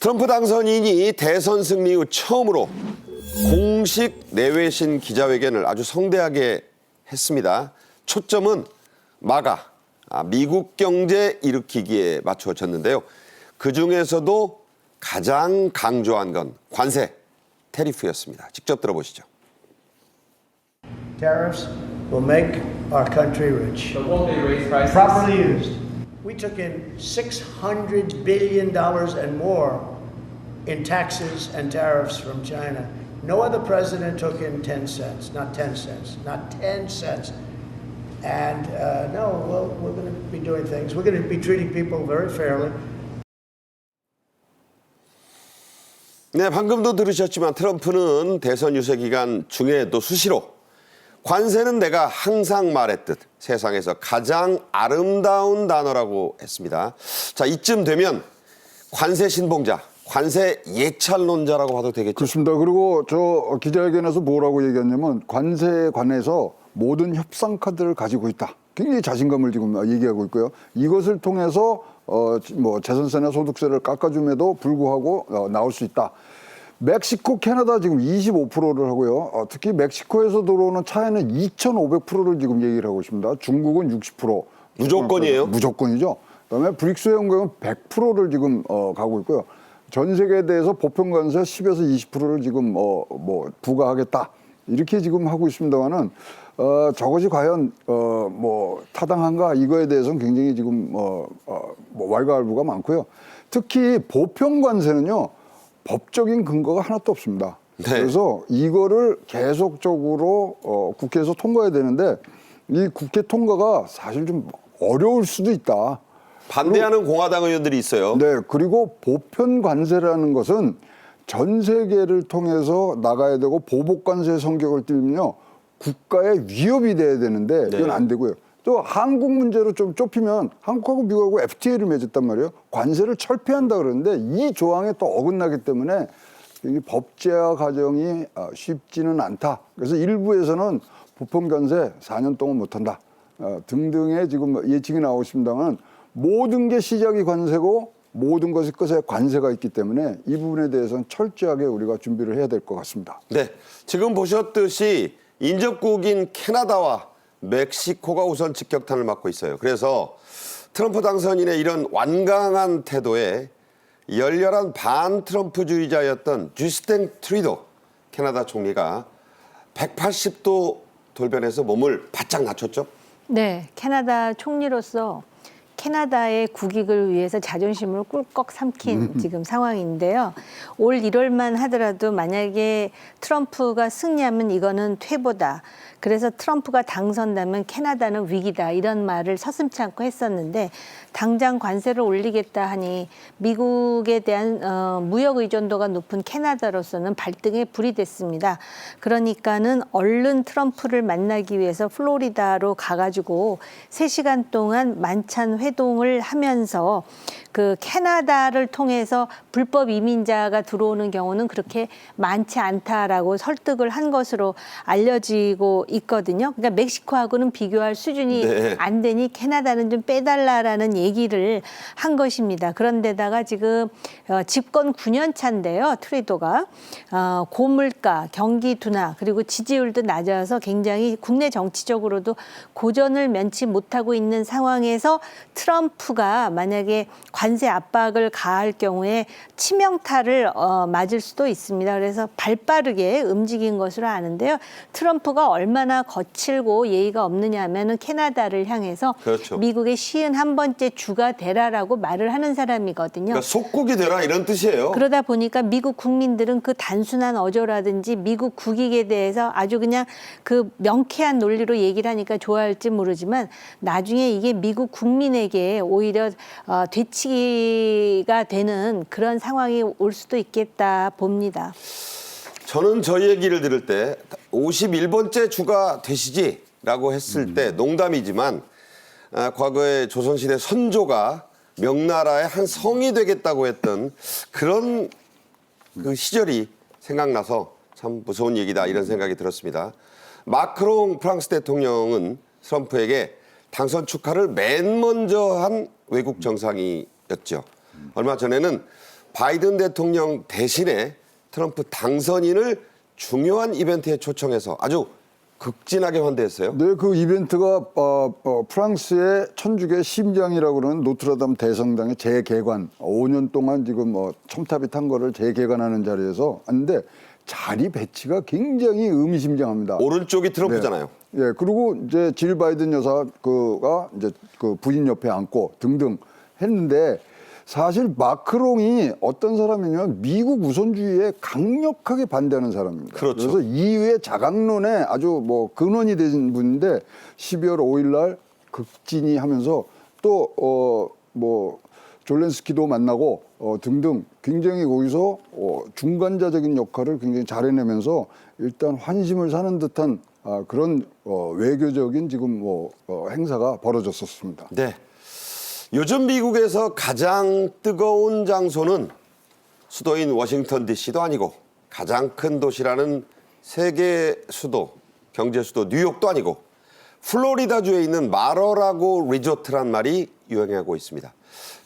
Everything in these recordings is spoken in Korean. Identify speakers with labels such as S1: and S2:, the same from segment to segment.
S1: 트럼프 당선인이 대선 승리 후 처음으로 공식 내외신 기자회견을 아주 성대하게 했습니다. 초점은 마가 아, 미국 경제 일으키기에 맞춰졌는데요. 그 중에서도 가장 강조한 건 관세 테리프였습니다. 직접 들어보시죠.
S2: Tariffs will make our country rich.
S3: But won't they raise prices?
S2: Properly used. We took in $600 billion and more in taxes and tariffs from China. No other president took in 10 cents, not 10 cents, not 10 cents. And uh, no, well, we're going to be doing things. We're going to be treating people very fairly.
S1: 네, 방금도 들으셨지만 트럼프는 대선 유세 기간 중에도 수시로 관세는 내가 항상 말했듯 세상에서 가장 아름다운 단어라고 했습니다. 자, 이쯤 되면 관세 신봉자, 관세 예찰론자라고 봐도 되겠죠.
S4: 그렇습니다. 그리고 저 기자회견에서 뭐라고 얘기했냐면 관세에 관해서 모든 협상 카드를 가지고 있다. 굉장히 자신감을 지금 얘기하고 있고요. 이것을 통해서 어 뭐 재산세나 소득세를 깎아줌에도 불구하고 어, 나올 수 있다. 멕시코, 캐나다 지금 25%를 하고요. 어, 특히 멕시코에서 들어오는 차에는 2,500%를 지금 얘기를 하고 있습니다. 중국은 60%.
S1: 무조건이에요?
S4: 무조건이죠. 그다음에 브릭스 연구는 100%를 지금 어, 가고 있고요. 전 세계에 대해서 보편 관세 10에서 20%를 지금 어, 뭐 부과하겠다 이렇게 지금 하고 있습니다만은 어, 저것이 과연 어, 뭐 타당한가 이거에 대해서는 굉장히 지금 어, 어, 뭐 왈가왈부가 많고요. 특히 보편 관세는요 법적인 근거가 하나도 없습니다.
S1: 네.
S4: 그래서 이거를 계속적으로 어, 국회에서 통과해야 되는데 이 국회 통과가 사실 좀 어려울 수도 있다.
S1: 반대하는 공화당 의원들이 있어요.
S4: 네, 그리고 보편 관세라는 것은 전 세계를 통해서 나가야 되고 보복 관세 성격을 띠면요 국가의 위협이 돼야 되는데 이건
S1: 네.
S4: 안 되고요. 또 한국 문제로 좀 좁히면 한국하고 미국하고 FTA를 맺었단 말이에요. 관세를 철폐한다 그러는데 이 조항에 또 어긋나기 때문에 이 법제화 과정이 어, 쉽지는 않다. 그래서 일부에서는 보편 관세 4년 동안 못한다 어, 등등의 지금 예측이 나오고 있습니다만 모든 게 시작이 관세고 모든 것이 끝에 관세가 있기 때문에 이 부분에 대해서는 철저하게 우리가 준비를 해야 될 것 같습니다.
S1: 네, 지금 보셨듯이 인접국인 캐나다와 멕시코가 우선 직격탄을 맞고 있어요. 그래서 트럼프 당선인의 이런 완강한 태도에 열렬한 반 트럼프주의자였던 주스텐 트리도 캐나다 총리가 180도 돌변해서 몸을 바짝 낮췄죠.
S5: 네, 캐나다 총리로서 캐나다의 국익을 위해서 자존심을 꿀꺽 삼킨 지금 상황인데요. 올 1월만 하더라도 만약에 트럼프가 승리하면 이거는 퇴보다. 그래서 트럼프가 당선되면 캐나다는 위기다. 이런 말을 서슴치 않고 했었는데 당장 관세를 올리겠다 하니 미국에 대한 어, 무역 의존도가 높은 캐나다로서는 발등에 불이 됐습니다. 그러니까는 얼른 트럼프를 만나기 위해서 플로리다로 가가지고 세시간 동안 만찬 회 동을 하면서 그 캐나다를 통해서 불법 이민자가 들어오는 경우는 그렇게 많지 않다라고 설득을 한 것으로 알려지고 있거든요. 그러니까 멕시코하고는 비교할 수준이
S1: 네.
S5: 안 되니 캐나다는 좀 빼달라라는 얘기를 한 것입니다. 그런데다가 지금 어, 집권 9년 차인데요. 트리도가 어, 고물가, 경기 둔화 그리고 지지율도 낮아서 굉장히 국내 정치적으로도 고전을 면치 못하고 있는 상황에서 트럼프가 만약에 관세 압박을 가할 경우에 치명타를 어, 맞을 수도 있습니다. 그래서 발빠르게 움직인 것으로 아는데요. 트럼프가 얼마나 거칠고 예의가 없느냐 하면은 캐나다를 향해서
S1: 그렇죠.
S5: 미국의 쉬운 한 번째 주가 되라라고 말을 하는 사람이거든요.
S1: 그러니까 속국이 되라 이런 뜻이에요.
S5: 그러다 보니까 미국 국민들은 그 단순한 어조라든지 미국 국익에 대해서 아주 그냥 그 명쾌한 논리로 얘기를 하니까 좋아할지 모르지만 나중에 이게 미국 국민에게 오히려 어, 되치기가 되는 그런 상황이 올 수도 있겠다 봅니다.
S1: 저는 저희 얘기를 들을 때 51번째 주가 되시지라고 했을 때 농담이지만 아, 과거에 조선시대 선조가 명나라의 한 성이 되겠다고 했던 그런 그 시절이 생각나서 참 무서운 얘기다 이런 생각이 들었습니다. 마크롱 프랑스 대통령은 트럼프에게 당선 축하를 맨 먼저 한 외국 정상이었죠. 얼마 전에는 바이든 대통령 대신에 트럼프 당선인을 중요한 이벤트에 초청해서 아주 극진하게 환대했어요.
S4: 네, 그 이벤트가 어, 어, 프랑스의 천주교 심장이라고 그러는 노트르담 대성당의 재개관 5년 동안 지금 뭐 첨탑이 탄 거를 재개관하는 자리에서 하는데 자리 배치가 굉장히 의미심장합니다.
S1: 오른쪽이 트럼프잖아요.
S4: 예, 그리고 이제 질 바이든 여사 그가 이제 그 부인 옆에 앉고 등등 했는데 사실 마크롱이 어떤 사람이냐면 미국 우선주의에 강력하게 반대하는 사람입니다.
S1: 그렇죠.
S4: 래서 이후에 자강론에 아주 뭐 근원이 된 분인데 12월 5일 날 극진히 하면서 또 어 뭐 졸렌스키도 만나고 어 등등 굉장히 거기서 어 중간자적인 역할을 굉장히 잘해내면서 일단 환심을 사는 듯한 아 그런 어 외교적인 지금 뭐 어 행사가 벌어졌었습니다.
S1: 네. 요즘 미국에서 가장 뜨거운 장소는 수도인 워싱턴 DC도 아니고 가장 큰 도시라는 세계 수도, 경제 수도 뉴욕도 아니고 플로리다주에 있는 마러라고 리조트란 말이 유행하고 있습니다.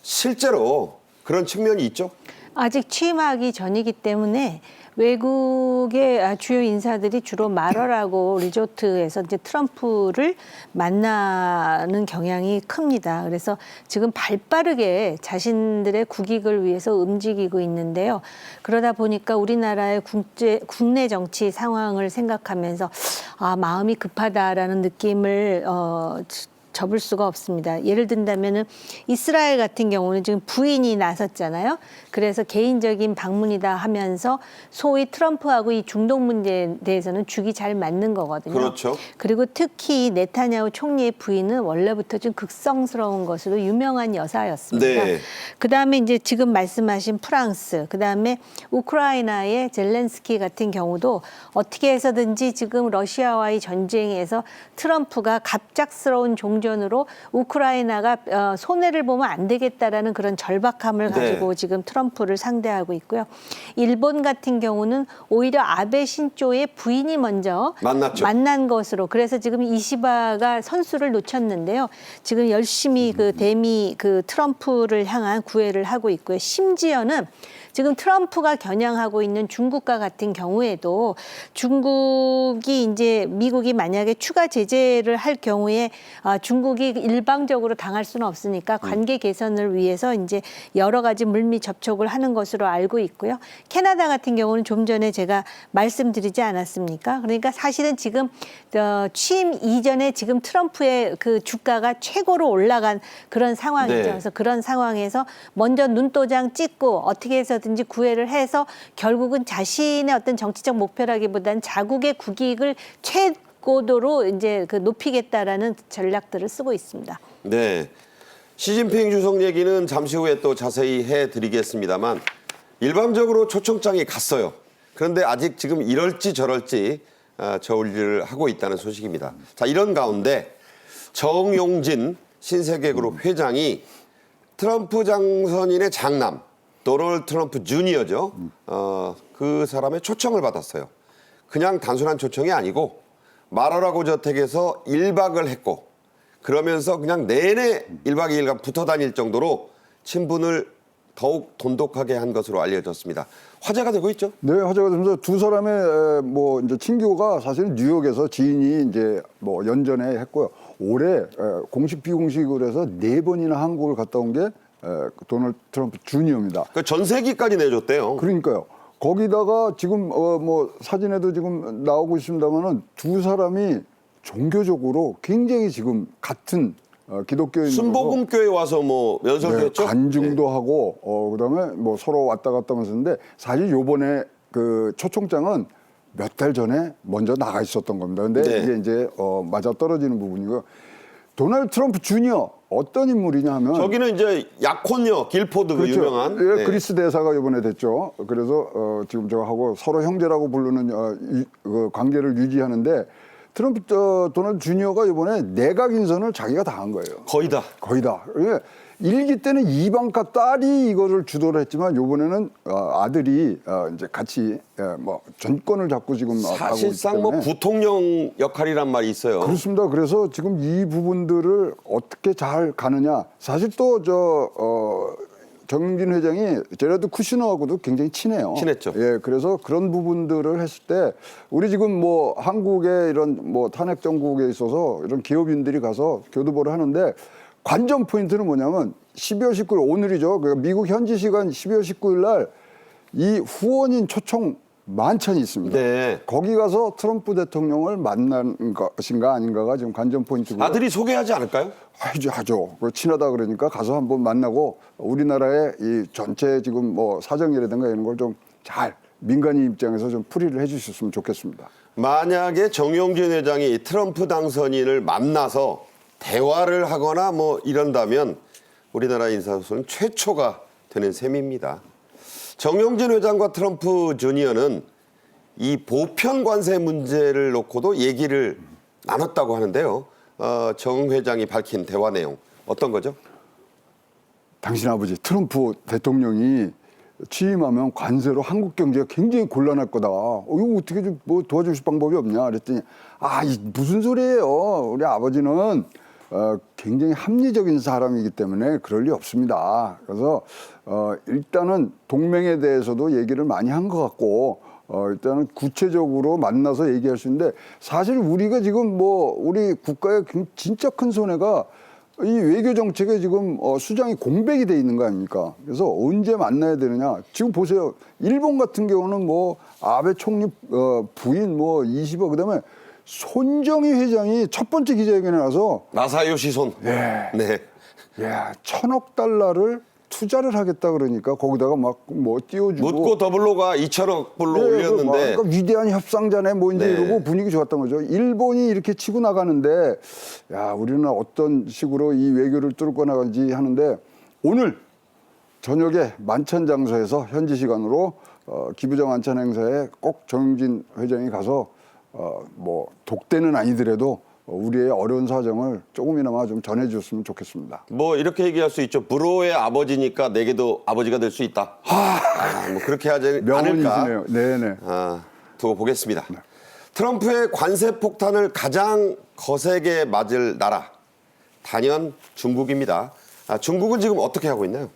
S1: 실제로 그런 측면이 있죠?
S5: 아직 취임하기 전이기 때문에 외국의 아, 주요 인사들이 주로 마러라고 리조트에서 이제 트럼프를 만나는 경향이 큽니다. 그래서 지금 발 빠르게 자신들의 국익을 위해서 움직이고 있는데요. 그러다 보니까 우리나라의 국제, 국내 정치 상황을 생각하면서 아, 마음이 급하다라는 느낌을 어, 접을 수가 없습니다. 예를 든다면은 이스라엘 같은 경우는 지금 부인이 나섰잖아요. 그래서 개인적인 방문이다 하면서 소위 트럼프하고 이 중동 문제에 대해서는 죽이 잘 맞는 거거든요.
S1: 그렇죠.
S5: 그리고 특히 네타냐후 총리의 부인은 원래부터 좀 극성스러운 것으로 유명한 여사였습니다.
S1: 네.
S5: 그다음에 이제 지금 말씀하신 프랑스, 그다음에 우크라이나의 젤렌스키 같은 경우도 어떻게 해서든지 지금 러시아와의 전쟁에서 트럼프가 갑작스러운 종 전으로 우크라이나가 어, 손해를 보면 안 되겠다라는 그런 절박함을
S1: 네.
S5: 가지고 지금 트럼프를 상대하고 있고요. 일본 같은 경우는 오히려 아베 신조의 부인이 먼저
S1: 만났죠.
S5: 만난 것으로 그래서 지금 이시바가 선수를 놓쳤는데요. 지금 열심히 그 대미 그 트럼프를 향한 구애를 하고 있고요. 심지어는 지금 트럼프가 겨냥하고 있는 중국과 같은 경우에도 중국이 이제 미국이 만약에 추가 제재를 할 경우에 아, 중국이 일방적으로 당할 수는 없으니까 관계 개선을 위해서 이제 여러 가지 물밑 접촉을 하는 것으로 알고 있고요. 캐나다 같은 경우는 좀 전에 제가 말씀드리지 않았습니까? 그러니까 사실은 지금 어, 취임 이전에 지금 트럼프의 그 주가가 최고로 올라간 그런 상황이죠.
S1: 네.
S5: 그래서 그런 상황에서 먼저 눈도장 찍고 어떻게 해서 든지 구애를 해서 결국은 자신의 어떤 정치적 목표라기보다는 자국의 국익을 최고도로 이제 그 높이겠다라는 전략들을 쓰고 있습니다.
S1: 네. 시진핑 주석 얘기는 잠시 후에 또 자세히 해드리겠습니다만 일방적으로 초청장이 갔어요. 그런데 아직 지금 이럴지 저럴지 아, 저울질을 하고 있다는 소식입니다. 자 이런 가운데 정용진 신세계 그룹 회장이 트럼프 당선인의 장남 도널드 트럼프 주니어죠. 어, 그 사람의 초청을 받았어요. 그냥 단순한 초청이 아니고 마라라고 저택에서 1박을 했고 그러면서 그냥 내내 1박 2일간 붙어 다닐 정도로 친분을 더욱 돈독하게 한 것으로 알려졌습니다. 화제가 되고 있죠.
S4: 네, 화제가 되면서 두 사람의 에, 뭐 이제 친교가 사실 뉴욕에서 지인이 이제 뭐 연전에 했고요. 올해 에, 공식 비공식으로 해서 네 번이나 한국을 갔다 온 게 도널드 트럼프 주니어입니다.
S1: 그 전세기까지 내줬대요.
S4: 그러니까요. 거기다가 지금 어 뭐 사진에도 지금 나오고 있습니다만은 두 사람이 종교적으로 굉장히 지금 같은 어, 기독교인
S1: 순복음 교회 와서 뭐 연설도
S4: 네,
S1: 했죠.
S4: 간증도 하고 어 그다음에 뭐 서로 왔다 갔다 하면서 했는데 사실 요번에 그 초청장은 몇 달 전에 먼저 나가 있었던 겁니다. 근데
S1: 네.
S4: 이게 이제 어 맞아 떨어지는 부분이고요. 도널드 트럼프 주니어 어떤 인물이냐 하면
S1: 저기는 이제 약혼녀 길포드 그 유명한
S4: 예,
S1: 네.
S4: 그리스 대사가 이번에 됐죠. 그래서 어, 지금 저하고 서로 형제라고 부르는 어, 유, 그 관계를 유지하는데 트럼프 어, 도널드 주니어가 이번에 내각 인선을 자기가 다 한 거예요.
S1: 거의 다.
S4: 거의 다. 예. 일기 때는 이방카 딸이 이거를 주도를 했지만 요번에는 어, 아들이 어, 이제 같이 예, 뭐 전권을 잡고 지금 있기
S1: 사실상 뭐
S4: 때문에
S1: 부통령 역할이란 말이 있어요.
S4: 그렇습니다. 그래서 지금 이 부분들을 어떻게 잘 가느냐. 사실 또 저 어, 정윤진 회장이 제라드 쿠시너하고도 굉장히 친해요.
S1: 친했죠.
S4: 예, 그래서 그런 부분들을 했을 때 우리 지금 뭐 한국의 이런 뭐 탄핵 정국에 있어서 이런 기업인들이 가서 교두보를 하는데 관전 포인트는 뭐냐면 12월 19일 오늘이죠. 그러니까 미국 현지 시간 12월 19일 날 이 후원인 초청 만찬이 있습니다.
S1: 네.
S4: 거기 가서 트럼프 대통령을 만난 것인가 아닌가가 지금 관전 포인트고요.
S1: 아들이 소개하지 않을까요?
S4: 하죠, 하죠. 그 친하다 그러니까 가서 한번 만나고 우리나라의 이 전체 지금 뭐 사정이라든가 이런 걸 좀 잘 민간인 입장에서 좀 풀이를 해주셨으면 좋겠습니다.
S1: 만약에 정용진 회장이 트럼프 당선인을 만나서 대화를 하거나 뭐 이런다면 우리나라 인사소는 최초가 되는 셈입니다. 정용진 회장과 트럼프 주니어는 이 보편 관세 문제를 놓고도 얘기를 나눴다고 하는데요. 어, 정 회장이 밝힌 대화 내용 어떤 거죠?
S4: 당신 아버지 트럼프 대통령이 취임하면 관세로 한국 경제가 굉장히 곤란할 거다. 어, 이거 어떻게 좀 뭐 도와주실 방법이 없냐 그랬더니 아, 이 무슨 소리예요. 우리 아버지는 어, 굉장히 합리적인 사람이기 때문에 그럴 리 없습니다. 그래서 어, 일단은 동맹에 대해서도 얘기를 많이 한 것 같고 어, 일단은 구체적으로 만나서 얘기할 수 있는데 사실 우리가 지금 뭐 우리 국가의 그 진짜 큰 손해가 이 외교 정책에 지금 어, 수장이 공백이 돼 있는 거 아닙니까? 그래서 언제 만나야 되느냐? 지금 보세요. 일본 같은 경우는 뭐 아베 총리 어, 부인 뭐 20억 그다음에 손정희 회장이 첫 번째 기자회견에 나서
S1: 나사요시 손.
S4: 네.
S1: 네.
S4: 야 천억 달러를 투자를 하겠다 그러니까 거기다가 막 뭐 띄워주고
S1: 묻고 더블로가 2천억 불로
S4: 네,
S1: 올렸는데
S4: 그 막, 그러니까 위대한 협상자네 뭐 이제
S1: 네.
S4: 이러고 분위기 좋았던 거죠. 일본이 이렇게 치고 나가는데 야 우리는 어떤 식으로 이 외교를 뚫고 나가지 하는데 오늘 저녁에 만찬 장소에서 현지 시간으로 어, 기부장 만찬 행사에 꼭 정진 회장이 가서 어, 뭐 독대는 아니더라도 어, 우리의 어려운 사정을 조금이나마 좀 전해줬으면 좋겠습니다.
S1: 뭐 이렇게 얘기할 수 있죠. 불호의 아버지니까 내게도 아버지가 될 수 있다. 아, 뭐 그렇게 하지 않을까?
S4: 명언이시네요. 네네.
S1: 아, 두고 보겠습니다. 트럼프의 관세 폭탄을 가장 거세게 맞을 나라 단연 중국입니다. 아, 중국은 지금 어떻게 하고 있나요?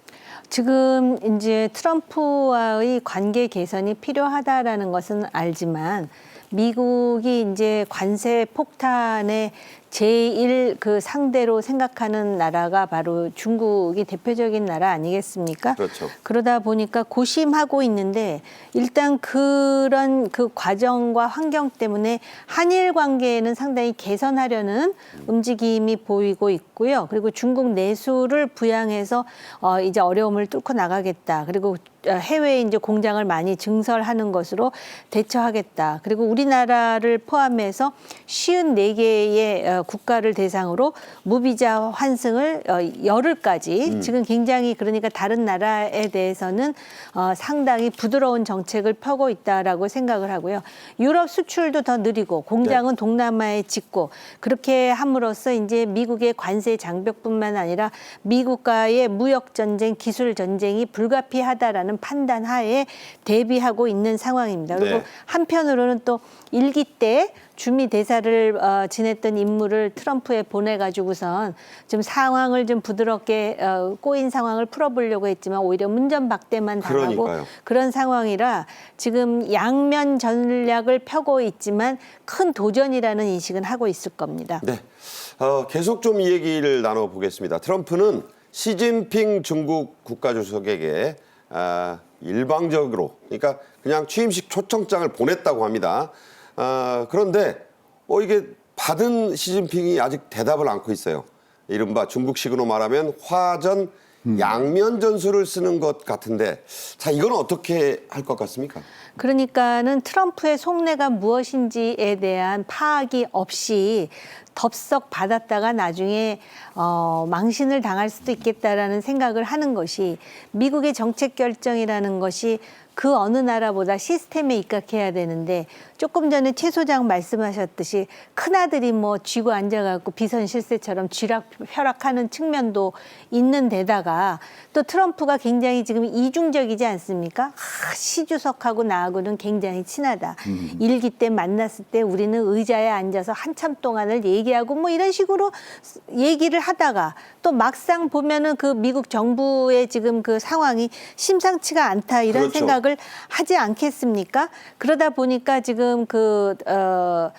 S5: 지금 이제 트럼프와의 관계 개선이 필요하다라는 것은 알지만 미국이 이제 관세 폭탄의 제일 그 상대로 생각하는 나라가 바로 중국이 대표적인 나라 아니겠습니까?
S1: 그렇죠.
S5: 그러다 보니까 고심하고 있는데 일단 그런 그 과정과 환경 때문에 한일 관계는 상당히 개선하려는 움직임이 보이고 있고요. 그리고 중국 내수를 부양해서 어 이제 어려움을 뚫고 나가겠다. 그리고 어, 해외에 이제 공장을 많이 증설하는 것으로 대처하겠다. 그리고 우리나라를 포함해서 쉬운 네 개의 어, 국가를 대상으로 무비자 환승을 어, 열흘까지 지금 굉장히 그러니까 다른 나라에 대해서는 어, 상당히 부드러운 정책을 펴고 있다라고 생각을 하고요. 유럽 수출도 더 느리고 공장은 동남아에 짓고 그렇게 함으로써 이제 미국의 관세 장벽뿐만 아니라 미국과의 무역 전쟁, 기술 전쟁이 불가피하다라는 판단 하에 대비하고 있는 상황입니다. 그리고
S1: 네.
S5: 한편으로는 또 일기 때 주미 대사를 어, 지냈던 인물을 트럼프에 보내가지고선 좀 상황을 좀 부드럽게 어, 꼬인 상황을 풀어보려고 했지만 오히려 문전박대만 당하고
S1: 그러니까요.
S5: 그런 상황이라 지금 양면 전략을 펴고 있지만 큰 도전이라는 인식은 하고 있을 겁니다.
S1: 네. 어, 계속 좀 이 얘기를 나눠보겠습니다. 트럼프는 시진핑 중국 국가주석에게 아, 일방적으로, 그러니까 그냥 취임식 초청장을 보냈다고 합니다. 아, 그런데 어, 이게 받은 시진핑이 아직 대답을 않고 있어요. 이른바 중국식으로 말하면 화전 양면 전술을 쓰는 것 같은데, 자 이건 어떻게 할 것 같습니까?
S5: 그러니까는 트럼프의 속내가 무엇인지에 대한 파악이 없이 덥석 받았다가 나중에 어, 망신을 당할 수도 있겠다라는 생각을 하는 것이 미국의 정책 결정이라는 것이 그 어느 나라보다 시스템에 입각해야 되는데 조금 전에 최 소장 말씀하셨듯이 큰아들이 뭐 쥐고 앉아갖고 비선 실세처럼 쥐락 펴락하는 측면도 있는 데다가 또 트럼프가 굉장히 지금 이중적이지 않습니까? 아, 시주석하고 나 하고는 굉장히 친하다. 일기 때 만났을 때 우리는 의자에 앉아서 한참 동안을 얘기 얘기하고 뭐 이런 식으로 얘기를 하다가 또 막상 보면은 그 미국 정부의 지금 그 상황이 심상치가 않다 이런
S1: 그렇죠.
S5: 생각을 하지 않겠습니까? 그러다 보니까 지금 그 어.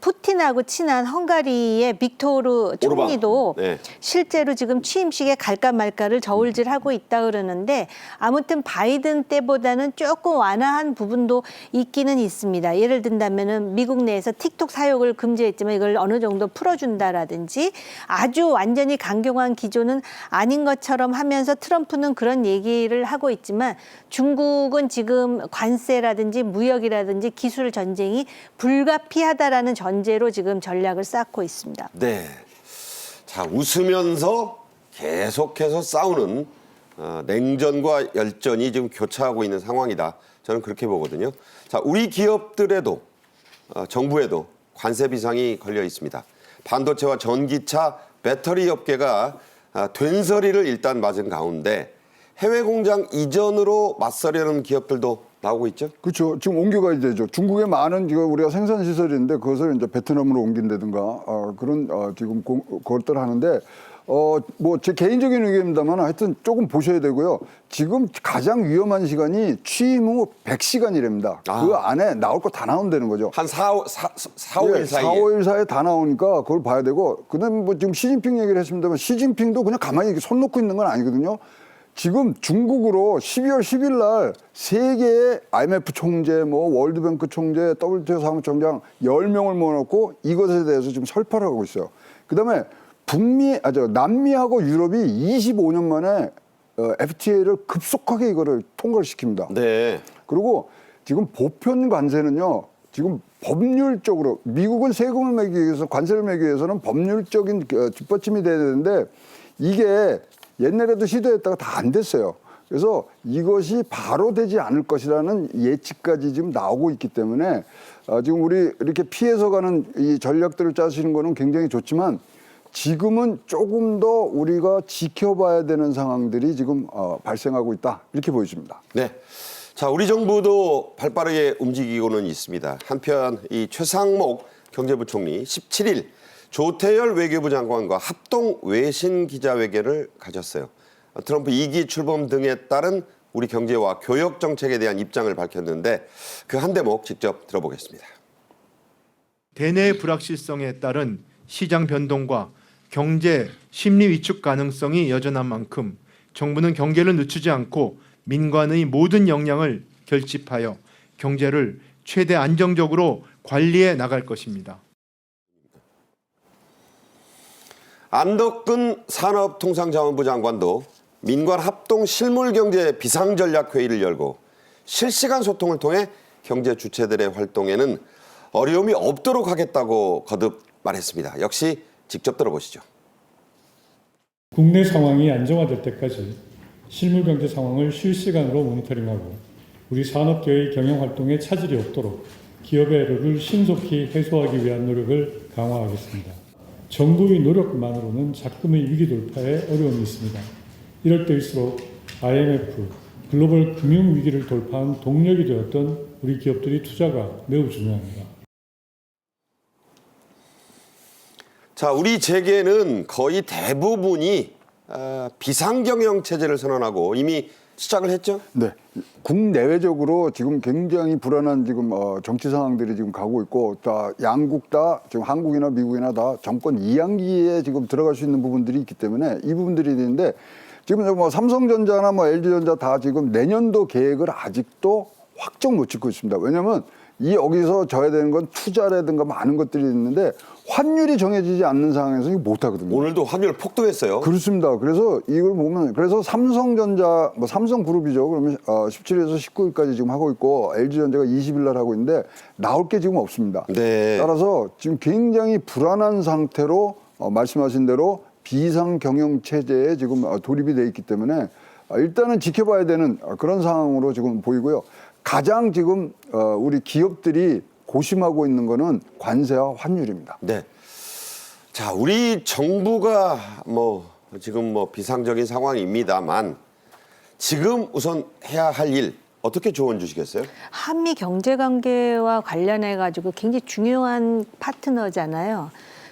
S5: 푸틴하고 친한 헝가리의 빅토르 총리도
S1: 네.
S5: 실제로 지금 취임식에 갈까 말까를 저울질하고 있다 그러는데 아무튼 바이든 때보다는 조금 완화한 부분도 있기는 있습니다. 예를 든다면은 미국 내에서 틱톡 사용을 금지했지만 이걸 어느 정도 풀어준다라든지 아주 완전히 강경한 기조는 아닌 것처럼 하면서 트럼프는 그런 얘기를 하고 있지만 중국은 지금 관세라든지 무역이라든지 기술 전쟁이 불가피하다라는 전제로 지금 전략을 쌓고 있습니다.
S1: 네. 자, 웃으면서 계속해서 싸우는 어, 냉전과 열전이 지금 교차하고 있는 상황이다. 저는 그렇게 보거든요. 자, 우리 기업들에도 어, 정부에도 관세 비상이 걸려 있습니다. 반도체와 전기차, 배터리 업계가 아, 된서리를 일단 맞은 가운데 해외 공장 이전으로 맞서려는 기업들도 나오고 있죠.
S4: 그렇죠. 지금 옮겨가야 되죠. 중국에 많은 이거 우리가 생산 시설이 있는데 그것을 이제 베트남으로 옮긴다든가 어, 그런 어, 지금 공, 그것들 하는데 어 뭐 제 개인적인 의견입니다만 하여튼 조금 보셔야 되고요. 지금 가장 위험한 시간이 취임 후 100시간이랍니다.
S1: 아.
S4: 그 안에 나올 거 다 나온다는 거죠.
S1: 한 4, 4, 4, 5일
S4: 예,
S1: 사이에.
S4: 4, 5일 사이에 다 나오니까 그걸 봐야 되고 그다음에 뭐 지금 시진핑 얘기를 했습니다만 시진핑도 그냥 가만히 손 놓고 있는 건 아니거든요. 지금 중국으로 12월 10일 날 세계의 IMF 총재, 뭐 월드뱅크 총재, WTO 사무총장 10명을 모아놓고 이것에 대해서 지금 설파를 하고 있어요. 그다음에 북미, 아, 저, 남미하고 유럽이 25년 만에 어, FTA를 급속하게 이거를 통과를 시킵니다.
S1: 네.
S4: 그리고 지금 보편 관세는요. 지금 법률적으로 미국은 세금을 매기 위해서 관세를 매기 위해서는 법률적인 그 뒷받침이 돼야 되는데 이게 옛날에도 시도했다가 다 안 됐어요. 그래서 이것이 바로 되지 않을 것이라는 예측까지 지금 나오고 있기 때문에 어, 지금 우리 이렇게 피해서 가는 이 전략들을 짜시는 거는 굉장히 좋지만 지금은 조금 더 우리가 지켜봐야 되는 상황들이 지금 어, 발생하고 있다 이렇게 보여집니다.
S1: 네. 자, 우리 정부도 발빠르게 움직이고는 있습니다. 한편 이 최상목 경제부총리 17일 조태열 외교부 장관과 합동 외신 기자회견을 가졌어요. 트럼프 2기 출범 등에 따른 우리 경제와 교역 정책에 대한 입장을 밝혔는데 그 한 대목 직접 들어보겠습니다.
S3: 대내 불확실성에 따른 시장 변동과 경제 심리 위축 가능성이 여전한 만큼 정부는 경계를 늦추지 않고 민관의 모든 역량을 결집하여 경제를 최대 안정적으로 관리해 나갈 것입니다.
S1: 안덕근 산업통상자원부 장관도 민관 합동 실물경제 비상전략회의를 열고 실시간 소통을 통해 경제 주체들의 활동에는 어려움이 없도록 하겠다고 거듭 말했습니다. 역시 직접 들어보시죠.
S6: 국내 상황이 안정화될 때까지 실물 경제 상황을 실시간으로 모니터링하고 우리 산업계의 경영 활동에 차질이 없도록 기업의 애로를 신속히 해소하기 위한 노력을 강화하겠습니다. 정부의 노력만으로는 자금의 위기 돌파에 어려움이 있습니다. 이럴 때일수록 IMF, 글로벌 금융 위기를 돌파한 동력이 되었던 우리 기업들의 투자가 매우 중요합니다.
S1: 자, 우리 재계는 거의 대부분이 아, 비상경영 체제를 선언하고 이미 시작을 했죠.
S4: 네. 국내외적으로 지금 굉장히 불안한 지금 어, 정치 상황들이 지금 가고 있고 다 양국 다 지금 한국이나 미국이나 다 정권 이양기에 지금 들어갈 수 있는 부분들이 있기 때문에 이 부분들이 있는데 지금 뭐 삼성전자나 뭐 LG전자 다 지금 내년도 계획을 아직도 확정 못 짓고 있습니다. 왜냐하면 이 여기서 져야 되는 건 투자라든가 많은 것들이 있는데 환율이 정해지지 않는 상황에서 이거 못 하거든요.
S1: 오늘도 환율 폭등했어요.
S4: 그렇습니다. 그래서 이걸 보면 그래서 삼성전자 뭐 삼성그룹이죠. 그러면 어 17일에서 19일까지 지금 하고 있고 LG전자가 20일 날 하고 있는데 나올 게 지금 없습니다.
S1: 네.
S4: 따라서 지금 굉장히 불안한 상태로 어 말씀하신 대로 비상 경영 체제에 지금 어, 돌입이 돼 있기 때문에 어, 일단은 지켜봐야 되는 어, 그런 상황으로 지금 보이고요. 가장 지금 어 우리 기업들이 고심하고 있는 거는 관세와 환율입니다.
S1: 네. 자, 우리 정부가 뭐 지금 뭐 비상적인 상황입니다만 지금 우선 해야 할 일 어떻게 조언 주시겠어요?
S5: 한미 경제 관계와 관련해 가지고 굉장히 중요한 파트너잖아요.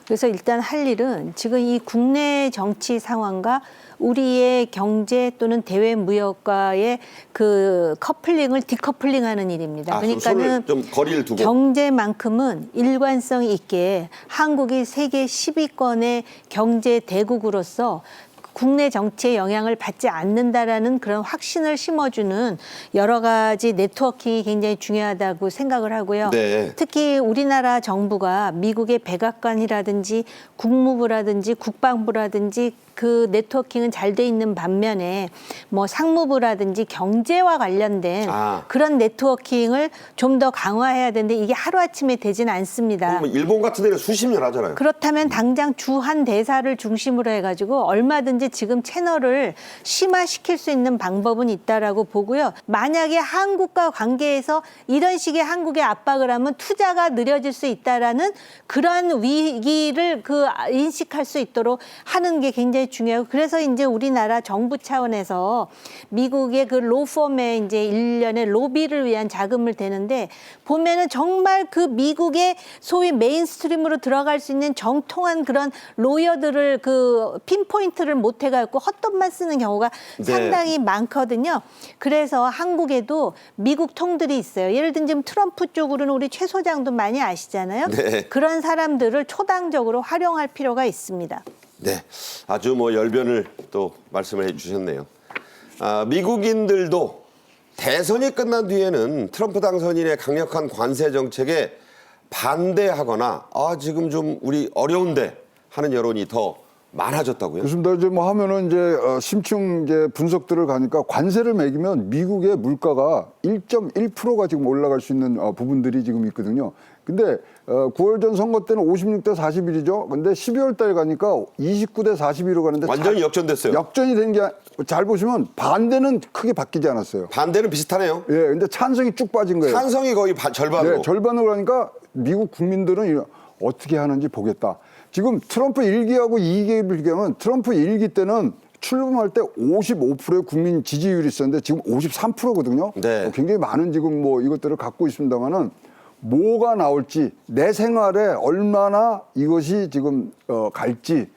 S5: 그래서 일단 할 일은 지금 이 국내 정치 상황과 우리의 경제 또는 대외 무역과의 그 커플링을 디커플링하는 일입니다.
S1: 아, 좀 손을 좀 거리를 두고.
S5: 경제만큼은 일관성 있게 한국이 세계 10위권의 경제 대국으로서 국내 정치에 영향을 받지 않는다라는 그런 확신을 심어주는 여러 가지 네트워킹이 굉장히 중요하다고 생각을 하고요.
S1: 네.
S5: 특히 우리나라 정부가 미국의 백악관이라든지 국무부라든지 국방부라든지 그 네트워킹은 잘 돼 있는 반면에 뭐 상무부라든지 경제와 관련된
S1: 아.
S5: 그런 네트워킹을 좀 더 강화해야 되는데 이게 하루아침에 되지는 않습니다.
S1: 뭐 일본 같은 데는 수십 년 하잖아요.
S5: 그렇다면 당장 주한 대사를 중심으로 해가지고 얼마든지 지금 채널을 심화시킬 수 있는 방법은 있다라고 보고요. 만약에 한국과 관계에서 이런 식의 한국에 압박을 하면 투자가 느려질 수 있다라는 그러한 위기를 그 인식할 수 있도록 하는 게 굉장히 중요하고 그래서 이제 우리나라 정부 차원에서 미국의 그 로펌의 이제 일련의 로비를 위한 자금을 대는데 보면은 정말 그 미국의 소위 메인스트림으로 들어갈 수 있는 정통한 그런 로이어들을 그 핀포인트를 못 해갖고 헛돈만 쓰는 경우가
S1: 네.
S5: 상당히 많거든요. 그래서 한국에도 미국 통들이 있어요. 예를 들면 지금 트럼프 쪽으로는 우리 최 소장도 많이 아시잖아요.
S1: 네.
S5: 그런 사람들을 초당적으로 활용할 필요가 있습니다.
S1: 네, 아주 뭐 열변을 또 말씀을 해주셨네요. 아, 미국인들도 대선이 끝난 뒤에는 트럼프 당선인의 강력한 관세 정책에 반대하거나 아 지금 좀 우리 어려운데 하는 여론이 더 많아졌다고요.
S4: 그렇습니다. 이제 뭐 하면은 이제 어, 심층 이제 분석들을 가니까 관세를 매기면 미국의 물가가 1.1%가 지금 올라갈 수 있는 어, 부분들이 지금 있거든요. 근데 어, 9월 전 선거 때는 56대 41이죠. 근데 12월 달 가니까 29대 42로 가는데
S1: 완전히
S4: 자-
S1: 역전됐어요.
S4: 역전이 된 게 잘 보시면 반대는 크게 바뀌지 않았어요.
S1: 반대는 비슷하네요.
S4: 예, 근데 찬성이 쭉 빠진 거예요.
S1: 찬성이 거의 반- 절반으로.
S4: 네, 절반으로 하니까 미국 국민들은 어떻게 하는지 보겠다. 지금 트럼프 1기하고 2기를 비교하면 트럼프 1기 때는 출범할 때 55%의 국민 지지율이 있었는데 지금 53%거든요.
S1: 네.
S4: 굉장히 많은 지금 뭐 이것들을 갖고 있습니다만은 뭐가 나올지 내 생활에 얼마나 이것이 지금 어, 갈지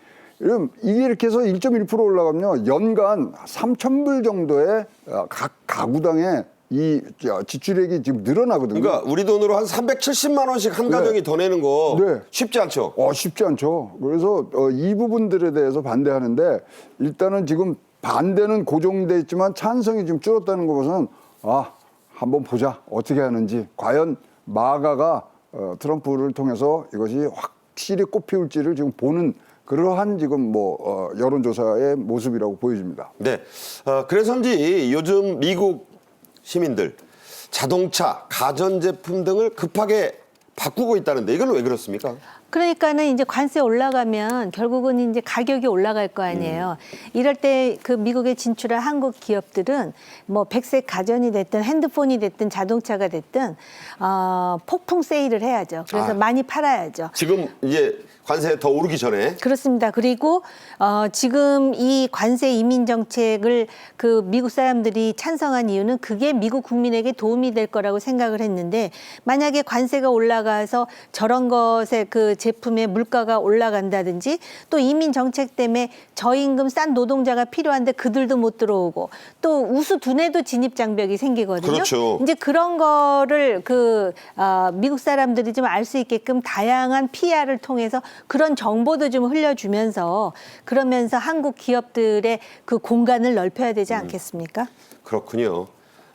S4: 이게 이렇게 해서 1.1% 올라가면요 연간 3천 불 정도의 어, 각 가구당의 이 저, 지출액이 지금 늘어나거든요.
S1: 그러니까 우리 돈으로 한 370만 원씩 한 가정이 더 내는 거
S4: 네.
S1: 쉽지 않죠.
S4: 어, 쉽지 않죠. 그래서 어, 이 부분들에 대해서 반대하는데 일단은 지금 반대는 고정돼 있지만 찬성이 지금 줄었다는 거 봐서는 아 한번 보자 어떻게 하는지 과연 마가가 어, 트럼프를 통해서 이것이 확실히 꽃피울지를 지금 보는 그러한 지금 뭐 어, 여론조사의 모습이라고 보여집니다.
S1: 네. 어, 그래서인지 요즘 미국 시민들 자동차, 가전제품 등을 급하게 바꾸고 있다는데 이건 왜 그렇습니까?
S5: 그러니까는 이제 관세 올라가면 결국은 이제 가격이 올라갈 거 아니에요. 이럴 때 그 미국에 진출한 한국 기업들은 뭐 백색 가전이 됐든 핸드폰이 됐든 자동차가 됐든 어, 폭풍 세일을 해야죠. 그래서
S1: 아.
S5: 많이 팔아야죠.
S1: 지금 이제 관세 더 오르기 전에
S5: 그렇습니다. 그리고 어, 지금 이 관세 이민 정책을 그 미국 사람들이 찬성한 이유는 그게 미국 국민에게 도움이 될 거라고 생각을 했는데 만약에 관세가 올라가서 저런 것에 그 제품의 물가가 올라간다든지 또 이민 정책 때문에 저임금 싼 노동자가 필요한데 그들도 못 들어오고 또 우수 두뇌도 진입 장벽이 생기거든요.
S1: 그렇죠.
S5: 이제 그런 거를 그 어, 미국 사람들이 좀 알 수 있게끔 다양한 PR을 통해서 그런 정보도 좀 흘려주면서 그러면서 한국 기업들의 그 공간을 넓혀야 되지 않겠습니까?
S1: 그렇군요.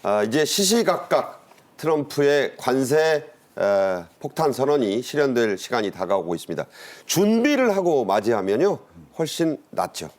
S1: 아, 이제 시시각각 트럼프의 관세 에, 폭탄 선언이 실현될 시간이 다가오고 있습니다. 준비를 하고 맞이하면요 훨씬 낫죠.